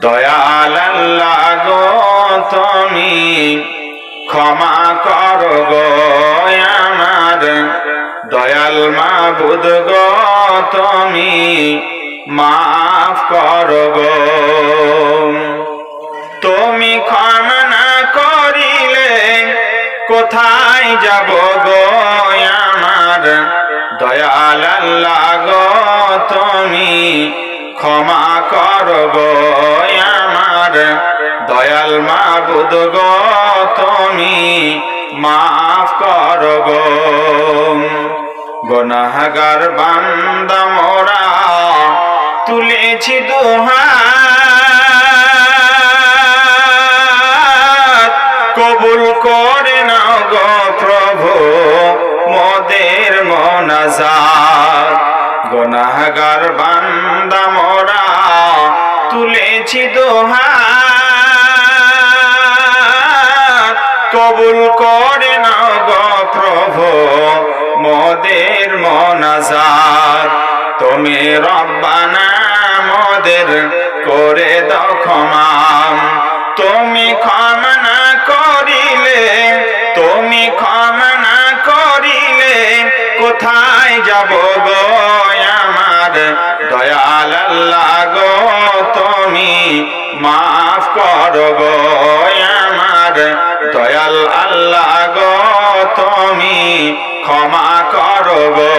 দয়াল আল্লাহ তুমি, ক্ষমা কর গো আমার। দয়াল মাবুদ গো তুমি, মাফ কর গো। তুমি ক্ষমা না করিলে কোথায় যাব গো আমার? দয়াল আল্লাহ ক্ষমা কর গো আমার দয়াল মাবুদ গো, তুমি মাফ কর গো। গনাহগার বান্দা মোরা, তুলেছি দুহাত। কবুল করে নাও গো প্রভু, মোদের মনাজাত। গনাহগার বান্দা মোরা তুলেছি দুহাত। কবুল করে নাও গো প্রভু, মোদের মনাজাত তুমি রব্বানা মোদের করে দাও ক্ষমাম তুমি ক্ষমা না করিলে, তুমি ক্ষমা না করিলে কোথায় যাব গো আমার? দয়াল আল্লাহ গো, তুমি ক্ষমা কর গো।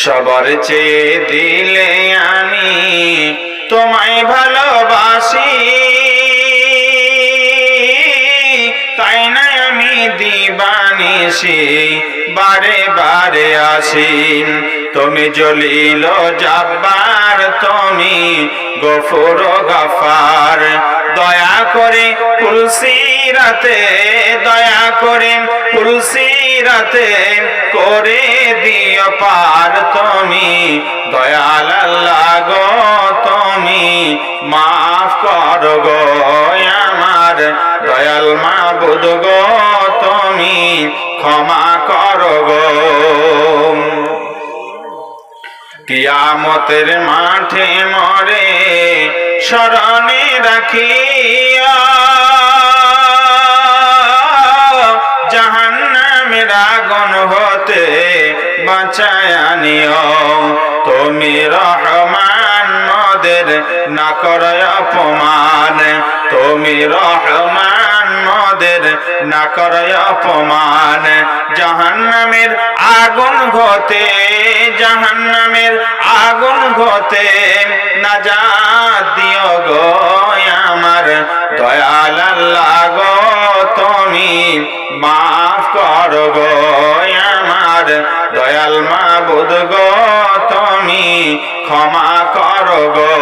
সবার চেয়ে দিলে আমি তোমায় ভালোবাসি। তাই না আমি দিবানিসি বারে বারে আসি। তুমি জলিল জব্বার, তুমি গফুর গাফার। দয়া করে তুলসিরাতে দয়া করে তুলসিরাতে করে দিও পার তুমি। দয়াল আল্লাহ গো তুমি, মাফ কর গো আমার। দয়াল মাবুদ গো তুমি, ক্ষমা কর গো। কিয়ামতের মাঠে মরে স্মরণে রাখিয়া আগুন হতে বাঁচায় নিও। তুমি রহমান, মদের না করয় অপমান। তুমি রহমান, মদের না করয় অপমান। জাহান্নামের আগুন ঘতে জাহান্নামের আগুন ঘতে না যা মাফ কর গো আমার দয়াল মা বুধ গো তুমি ক্ষমা কর গো